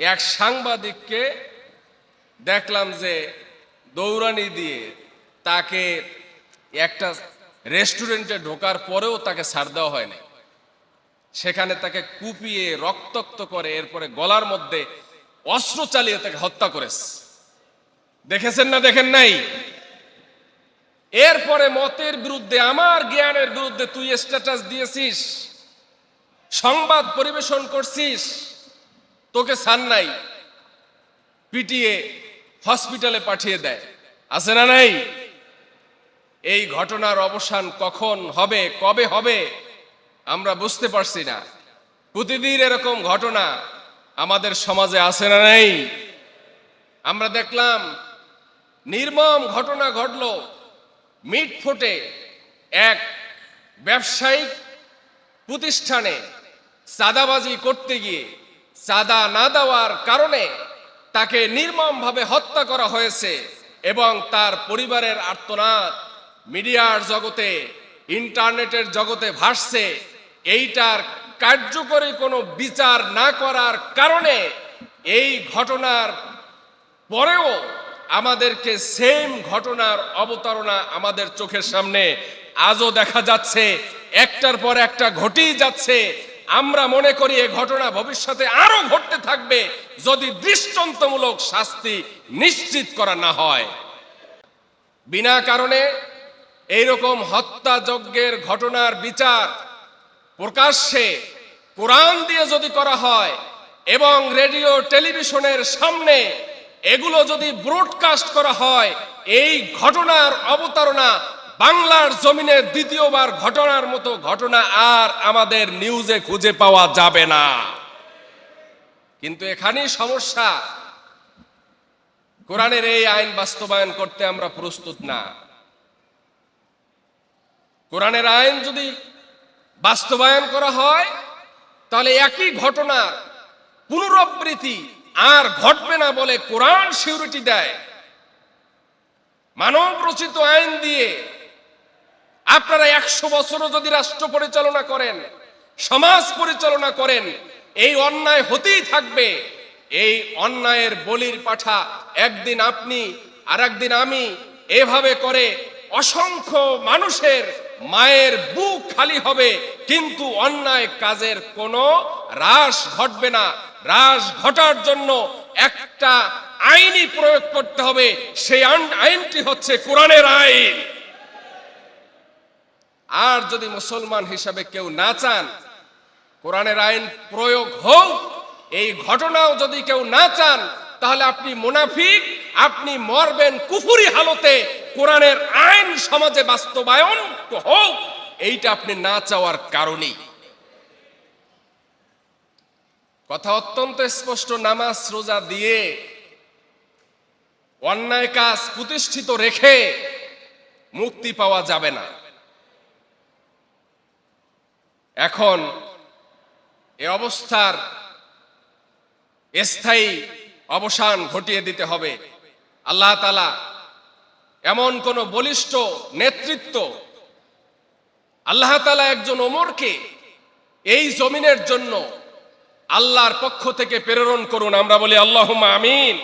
এক সাংবাদিককে দেখলাম যে দৌড়ানি দিয়ে তাকে একটা রেস্টুরেন্টে ঢোকার পরেও তাকে ছাড় দেওয়া হয়নি। সেখানে তাকে কুপিয়ে রক্তাক্ত করে এরপরে গলার মধ্যে অস্ত্র চালিয়ে তাকে হত্যা করেছে। দেখেছেন না দেখেন নাই? এরপরে মতের বিরুদ্ধে, আমার জ্ঞানের বিরুদ্ধে তুই স্ট্যাটাস দিয়েছিস, সংবাদ পরিবেশন করছিস তোকে ছাড় নাই পিটিয়ে হসপিটালে পাঠিয়ে দেয়। আছে না নাই? এই ঘটনার অবসান কখন হবে, কবে হবে, আমরা বুঝতে পারছি না। প্রতিদিন এরকম ঘটনা আমাদের সমাজে আছে না নাই? আমরা দেখলাম নির্মম ঘটনা ঘটল মিট ফুটে এক ব্যবসায়িক প্রতিষ্ঠানে চাঁদাবাজি করতে গিয়ে। চাঁদা না দেওয়ার কারণে তাকে নির্মমভাবে হত্যা করা হয়েছে এবং তার পরিবারের আর্তনাদ, মিডিয়ার জগতে, ইন্টারনেটের জগতে ভাসছে। এইটার কার্যকরী কোনো বিচার না করার কারণে এই ঘটনার পরেও আমাদেরকে সেম ঘটনার অবতারণা আমাদের চোখের সামনে আজও দেখা যাচ্ছে। একটার পর একটা ঘটেই যাচ্ছে। আমরা মনে করি এ ঘটনা ভবিষ্যতে আরও ঘটতে থাকবে যদি দৃষ্টান্তমূলক শাস্তি নিশ্চিত করা না হয়। বিনা কারণে এইরকম হত্যাযজ্ঞের ঘটনার বিচার প্রকাশ্যে কোরআন দিয়ে যদি করা হয় এবং রেডিও, টেলিভিশনের সামনে এগুলো যদি ব্রডকাস্ট করা হয়, এই ঘটনার অবতারণা বাংলার জমিনে দ্বিতীয়বার ঘটনার মতো ঘটনা আর আমাদের নিউজে খুঁজে পাওয়া যাবে না। কিন্তু এখানেই সমস্যা। কোরআনের এই আইন বাস্তবায়ন করতে আমরা প্রস্তুত না। কোরআনের আইন যদি বাস্তবায়ন করা হয়, তাহলে একই ঘটনার পুনরাবৃত্তি আর ঘটবে না বলে কোরআন সিউরিটি দেয়। মানব রচিত আইন দিয়ে আপনারা একশো বছরও যদি রাষ্ট্র পরিচালনা করেন, সমাজ পরিচালনা করেন, এই অন্যায় হতেই থাকবে। এই অন্যায়ের বলির পাঠা একদিন আপনি আর একদিন আমি এভাবে করে অসংখ্য মানুষের মায়ের বুক খালি হবে, কিন্তু অন্যায় কাজের কোনো হ্রাস ঘটবে না। হ্রাস ঘটার জন্য একটা আইনই প্রয়োগ করতে হবে। সেই আইন- আইনটি হচ্ছে কোরআনের আইন। আর যদি মুসলমান হিসাবে কেউ না চান, কোরআনের আইন প্রয়োগ হোক, এই ঘটনাও যদি কেউ না চান, তাহলে আপনি মুনাফিক, আপনি মরবেন কুফুরি হালতে, কোরআনের আইন সমাজে বাস্তবায়ন হোক, এইটা আপনি না চাওয়ার কারণেই। কথা অত্যন্ত স্পষ্ট, নামাজ, রোজা দিয়ে অন্যায় কাজ প্রতিষ্ঠিত রেখে মুক্তি পাওয়া যাবে না। এখন এ অবস্থার স্থায়ী অবসান ঘটিয়ে দিতে হবে। আল্লাহ তালা এমন কোন বলিষ্ঠ নেতৃত্ব, আল্লাহ তালা একজন ওমরকে এই জমিনের জন্য আল্লাহর পক্ষ থেকে প্রেরণ করুন। আমরা বলি আল্লাহ আমিন।